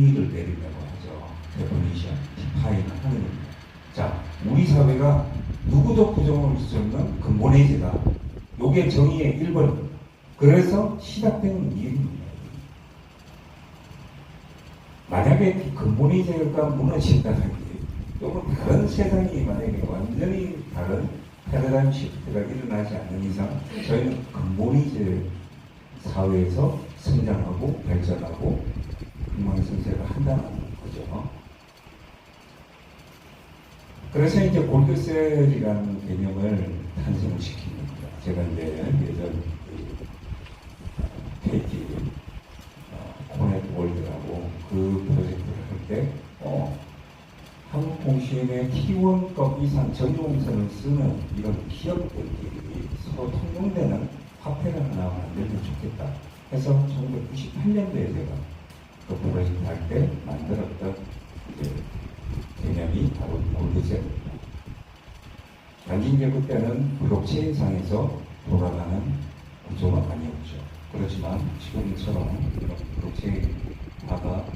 이익을 내린다고 하죠. 데포니션, 디파인 하는 겁니다. 자, 우리 사회가 누구도 부정할 수 없는 근본의 죄다. 요게 정의의 1번입니다. 그래서 시작되는 이유입니다. 만약에 그 근본의 죄가 무너진다는 게 또는 다른 세상이 만약에 완전히 다른 패러다임 시프트가 일어나지 않는 이상 저희는 근본의 죄 사회에서 성장하고 발전하고 흥망성쇠를 한다는 거죠. 그래서 이제 골드셀이라는 개념을 탄생을 시킵니다. 제가 이제 예전 그 KT 어, 코넷 월드라고 그 프로젝트를 할때 어, 한국 공시원의 T1급 이상 전용선을 쓰는 이런 기업들끼리 서로 통용되는 화폐를 하나 만들면 좋겠다 해서 1998년도에 제가 그 프로젝트 할때 만들었던 이제 개념이 바로. 단지 이제 그때는 블록체인상에서 돌아가는 구조가 아니었죠. 그렇지만 지금처럼 이런 블록체인화가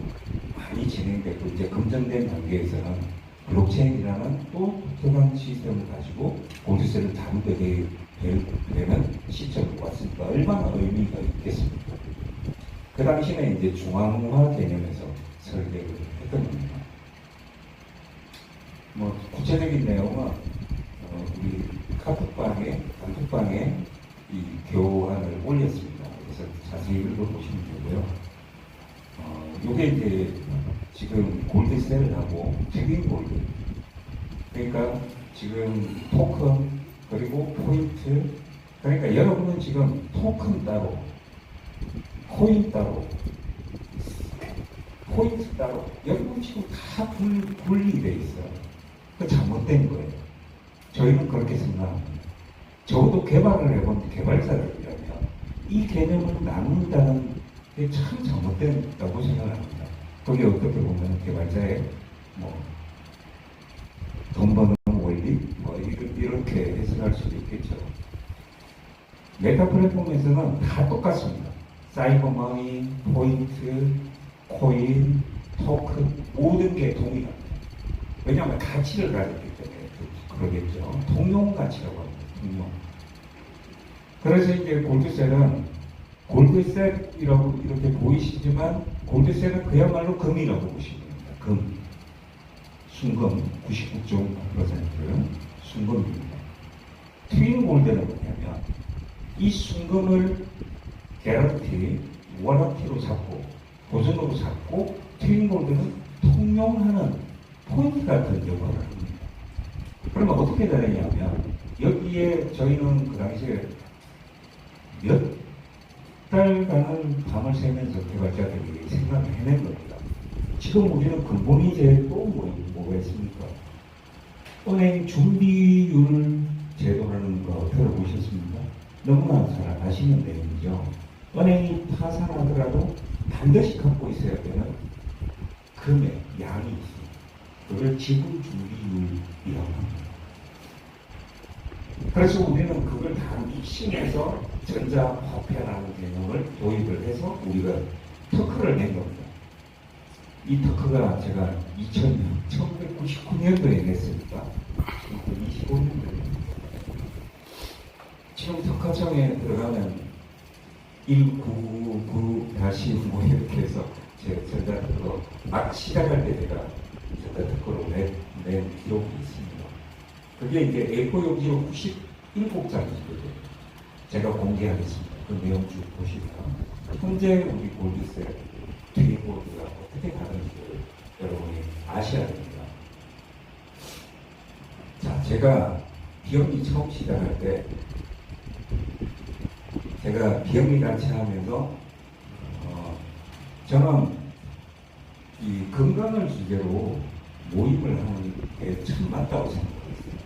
많이 진행되고 이제 검증된 단계에서는 블록체인이라는 또 특별한 시스템을 가지고 골드셀을 다루게 되- 되는 시점이 왔으니까 얼마나 의미가 있겠습니까? 그 당시에 이제 중앙화 개념에서 설계를 했던 겁니다. 뭐 구체적인 내용은 어, 우리 카톡방에 단톡방에 이 교환을 올렸습니다. 그래서 자세히 읽어보시면 되고요. 어, 요게 이제 지금 골드셀하고 책임 골드. 그러니까 지금 토큰 그리고 포인트. 그러니까 여러분은 지금 토큰 따로, 코인 따로, 포인트 따로. 여러분 지금 다 분, 분리돼 있어요. 그 잘못된 거예요. 저희는 그렇게 생각합니다. 저도 개발을 해본 개발자들이라면 이 개념을 나눈다는 게 참 잘못된다고 생각합니다. 그게 어떻게 보면 개발자의 뭐 돈 버는 원리 뭐 이렇게 해석할 수도 있겠죠. 메타 플랫폼에서는 다 똑같습니다. 사이버 머니, 포인트, 코인, 토큰 모든 게 동일합니다. 왜냐하면 가치를 가졌기 때문에 그- 그러겠죠. 통용 가치라고 합니다. 통용. 그래서 이제 골드셀은 골드셀이라고 이렇게 보이시지만 골드셀은 그야말로 금이라고 보시면 됩니다. 금. 순금 99.9% 순금입니다. 트윈 골드는 뭐냐면 이 순금을 개런티, 워런티로 잡고 보증으로 잡고 트윈 골드는 통용하는 포인트 같은 역할을 합니다. 그러면 어떻게 되느냐면 여기에 저희는 그 당시에 몇 달간을 밤을 새면서 개발자들이 생각을 해낸 겁니다. 지금 우리는 근본 이 제 또 뭐, 뭐가 있습니까? 은행 준비율 제도라는 거 들어보셨습니까? 너무나 잘 아시는 내용이죠. 은행이 파산하더라도 반드시 갖고 있어야 되는 금액, 양이 있습니다. 그걸 지분 준비율이라고 합니다. 그래서 우리는 그걸 다 믹싱해서 전자화폐라는 개념을 도입을 해서 우리가 터크를 낸 겁니다. 이 터크가 제가 2000년, 1999년도에 냈으니까 지금 25년도입니다. 지금 특허청에 들어가면 199 다시 뭐 이렇게 해서 제 전자특허 막 시작할 때 제가 전자특허로 낸, 낸 기록이 있습니다. 그게 이제 A4 용지로 97장이거든요. 제가 공개하겠습니다. 그 내용 쭉 보시면 현재 우리 골드셀 트리보드가 어떻게 가는지를 여러분이 아셔야 됩니다. 자, 제가 비영리 처음 시작할 때 제가 비영리 단체 하면서 어, 저는 이 건강을 주제로 모임을 하는 게 참 맞다고 생각합니다.